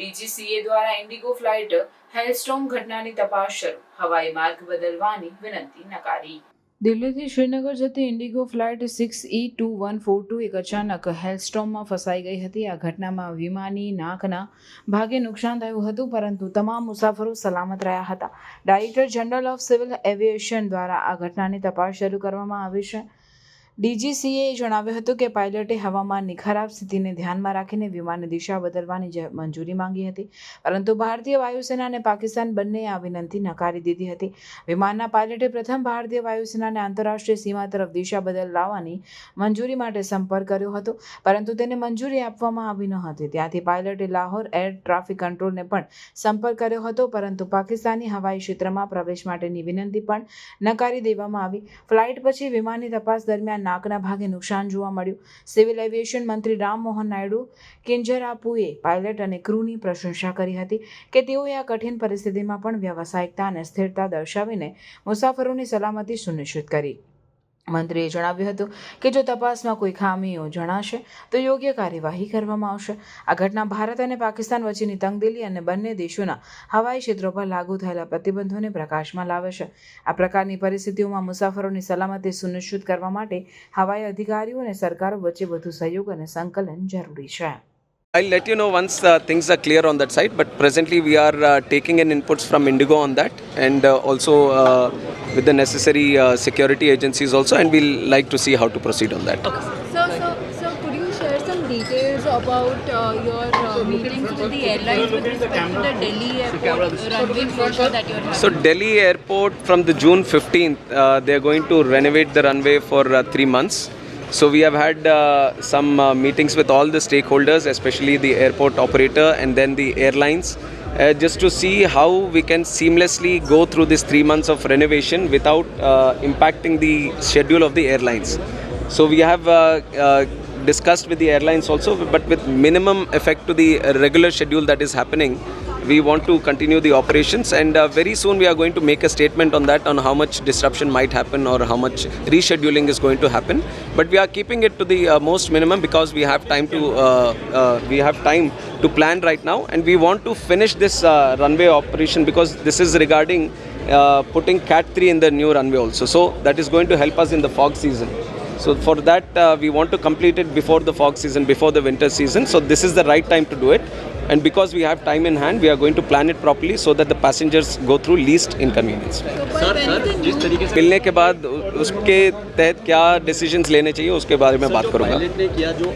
DGCA દ્વારા Indigo flight હેલસ્ટોમ ઘટનાની તપાસ શરૂ. હવાઈ માર્ગ બદલવાની વિનંતી નકારી. દિલ્હીથી શ્રીનગર જતી IndiGo flight six E two one four two એક અચાનક હેલસ્ટોમમાં ફસાઈ ગઈ હતી. આ ઘટનામાં વિમાની નાકના ભાગે નુકસાન થયું હતું, પરંતુ તમામ મુસાફરો સલામત રહ્યા હતા. Director general of civil aviation દ્વારા આ ઘટનાની તપાસ શરૂ કરવામાં આવી છે. ડીજીસીએ જણાવ્યું હતું કે પાયલટે હવામાનની ખરાબ સ્થિતિને ધ્યાનમાં રાખીને વિમાનની દિશા બદલવાની મંજૂરી માંગી હતી. પરંતુ ભારતીય વાયુસેના અને પાકિસ્તાન બંનેએ આ વિનંતી નકારી દીધી હતી. વિમાનના પાયલટે પ્રથમ ભારતીય વાયુસેનાને આંતરરાષ્ટ્રીય સીમા તરફ દિશા બદલાવવાની મંજૂરી માટે સંપર્ક કર્યો હતો, પરંતુ તેને મંજૂરી આપવામાં આવી ન હતી. ત્યાંથી પાયલટે લાહોર એર ટ્રાફિક કંટ્રોલને પણ સંપર્ક કર્યો હતો, પરંતુ પાકિસ્તાની હવાઈ ક્ષેત્રમાં પ્રવેશ માટેની વિનંતી પણ નકારી દેવામાં આવી. ફ્લાઇટ પછી વિમાનની તપાસ દરમિયાન નાકના ભાગે નુકસાન જોવા મળ્યું. સિવિલ એવિએશન મંત્રી રામમોહન નાયડુ કિંજરાપુએ પાયલટ અને ક્રૂની પ્રશંસા કરી હતી કે તેઓએ આ કઠિન પરિસ્થિતિમાં પણ વ્યાવસાયિકતા અને સ્થિરતા દર્શાવીને મુસાફરોની સલામતી સુનિશ્ચિત કરી. મંત્રીએ જણાવ્યું હતું કે જો તપાસમાં કોઈ ખામીઓ જણાશે, તો યોગ્ય કાર્યવાહી કરવામાં આવશે. આ ઘટના ભારત અને પાકિસ્તાન વચ્ચેની તંગદિલી અને બંને દેશોના હવાઈ ક્ષેત્રો પર લાગુ થયેલા પ્રતિબંધોને પ્રકાશમાં લાવે છે. આ પ્રકારની પરિસ્થિતિઓમાં મુસાફરોની સલામતી સુનિશ્ચિત કરવા માટે હવાઈ અધિકારીઓ અને સરકારો વચ્ચે વધુ સહયોગ અને સંકલન જરૂરી છે. I'll let you know once uh, things are clear on that side. But presently, we are uh, taking in inputs from Indigo on that, and uh, also uh, with the necessary uh, security agencies also, and we'll like to see how to proceed on that. So, so, so could you share some details about uh, your uh, meetings with the airlines with respect to the Delhi airport runway closure that you're having? So Delhi Airport from the June 15th, uh, they are going to renovate the runway for uh, three months. So we have had uh, some uh, meetings with all the stakeholders, especially the airport operator and then the airlines, uh, just to see how we can seamlessly go through this three months of renovation without uh, impacting the schedule of the airlines. So we have uh, uh, discussed with the airlines also, but with minimum effect to the regular schedule that is happening. We want to continue the operations, and uh, very soon we are going to make a statement on that on how much disruption might happen or how much rescheduling is going to happen. But we are keeping it to the uh, most minimum because we have time to uh, uh, we have time to plan right now, and we want to finish this uh, runway operation because this is regarding uh, putting Cat 3 in the new runway also. So that is going to help us in the fog season. So for that, uh, we want to complete it before the fog season, before the winter season. So this is the right time to do it. And because we have time in hand, we are going to plan it properly so that the passengers go through least inconvenience. so, but when is the new मिलने के बाद उ- उसके तहत क्या decisions लेने चाहिए उसके बारे में बात करूंगा पायलट ने किया जो